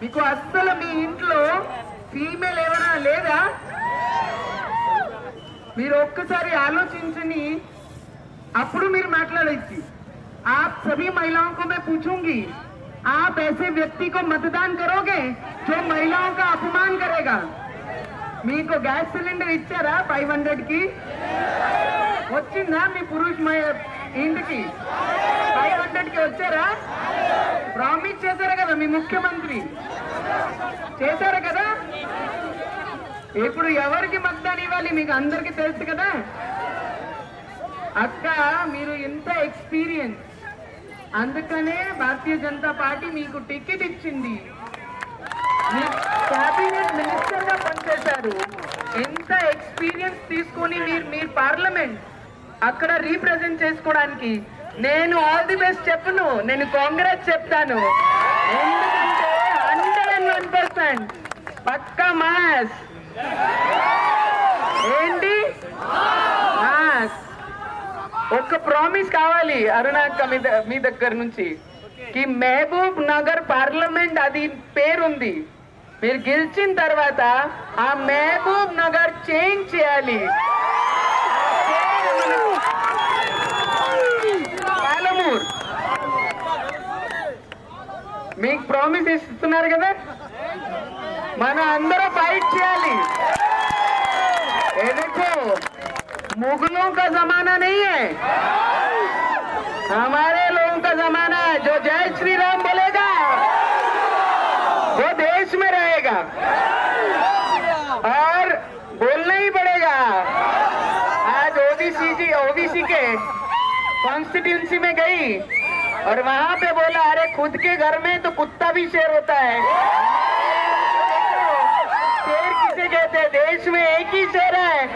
మీకు అస్సలు మీ ఇంట్లో ఫీమేల్ ఎవరైనా లేదా మీరు ఒక్కసారి ఆలోచించని అప్పుడు మీరు మాట్లాడచ్చు आप सभी महिलाओं को मैं पूछूंगी आप ऐसे व्यक्ति को मतदान करोगे जो महिलाओं का अपमान करेगा మీకు గ్యాస్ సిలిండర్ ఇచ్చారా ఫైవ్ హండ్రెడ్ కి వచ్చిందా మీ పురుష్ మహి- ఇంటికి ఫైవ్ హండ్రెడ్ కి వచ్చారా ప్రామిస్ చేశారు కదా మీ ముఖ్యమంత్రి. చేశారు కదా? ఇప్పుడు ఎవరికి మతదానం ఇవ్వాలి మీకు అందరికి తెలుసు కదా? అక్క మీరు ఇంత ఎక్స్పీరియన్స్. అందుకనే భారతీయ జనతా పార్టీ మీకు టికెట్ ఇచ్చింది. మీరు క్యాబినెట్ మినిస్టర్గా పనిచేశారు. ఎంత ఎక్స్పీరియన్స్ తీసుకొని మీరు మీ పార్లమెంట్ అక్కడ రీప్రజెంట్ చేసుకోవడానికి నేను ఆల్ ది బెస్ట్ చెప్పను. నేను కాంగ్రెస్ చెప్తాను. ఎందుకంటే హండ్రెడ్ అండ్ వన్ పర్సెంట్ పక్కా మాస్. ఏంటి? మాస్. ఒక ప్రామిస్ కావాలి అరుణాక్క మీ మీ దగ్గర నుంచి. కి మహబూబ్ నగర్ పార్లమెంట్ అది పేరుంది. మీరు గెలిచిన తర్వాత ఆ మహబూబ్ నగర్ చేంజ్ చేయాలి. మీకు ప్రామిస్ ఇస్తున్నారు కదా మన అందరూ ఫైట్ చేయాలి ये देखो मुगलों का जमाना नहीं है हमारे लोगों का जमाना है जो जय श्री राम बोलेगा वो देश में रहेगा और बोलना ही पड़ेगा आज ओबीसी जी ओबीसी के कॉन्स्टिट्यूंसी में गई और वहाँ पे बोला, अरे, खुद के घर में तो कुत्ता भी शेर होता है। तो शेर किसे कहते हैं? देश में एक ही शेर है।